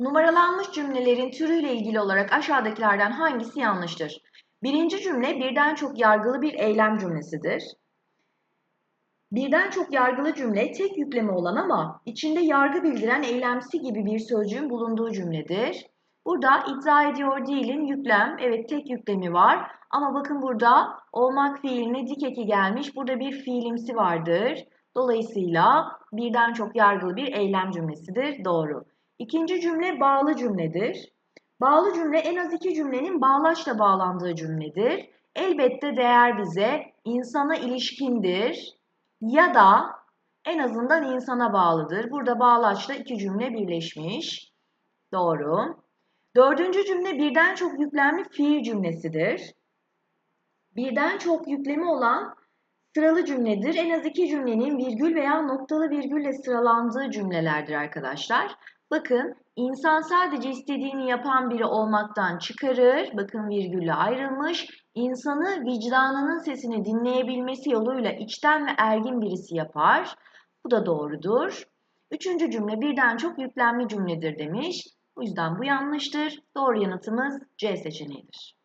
Numaralanmış cümlelerin türüyle ilgili olarak aşağıdakilerden hangisi yanlıştır? Birinci cümle birden çok yargılı bir eylem cümlesidir. Birden çok yargılı cümle tek yükleme olan ama içinde yargı bildiren eylemsi gibi bir sözcüğün bulunduğu cümledir. Burada iddia ediyor değilim yüklem. Evet tek yüklemi var. Ama bakın burada olmak fiiline dik eki gelmiş. Burada bir fiilimsi vardır. Dolayısıyla birden çok yargılı bir eylem cümlesidir. Doğru. İkinci cümle bağlı cümledir. Bağlı cümle en az iki cümlenin bağlaçla bağlandığı cümledir. Elbette değer bize insana ilişkindir ya da en azından insana bağlıdır. Burada bağlaçla iki cümle birleşmiş. Doğru. Dördüncü cümle birden çok yüklemli fiil cümlesidir. Birden çok yüklemi olan sıralı cümledir. En az iki cümlenin virgül veya noktalı virgülle sıralandığı cümlelerdir arkadaşlar. Bakın insan sadece istediğini yapan biri olmaktan çıkarır. Bakın virgülle ayrılmış. İnsanı vicdanının sesini dinleyebilmesi yoluyla içten ve ergin birisi yapar. Bu da doğrudur. Üçüncü cümle birden çok yüklemli cümledir demiş. Bu yüzden bu yanlıştır. Doğru yanıtımız C seçeneğidir.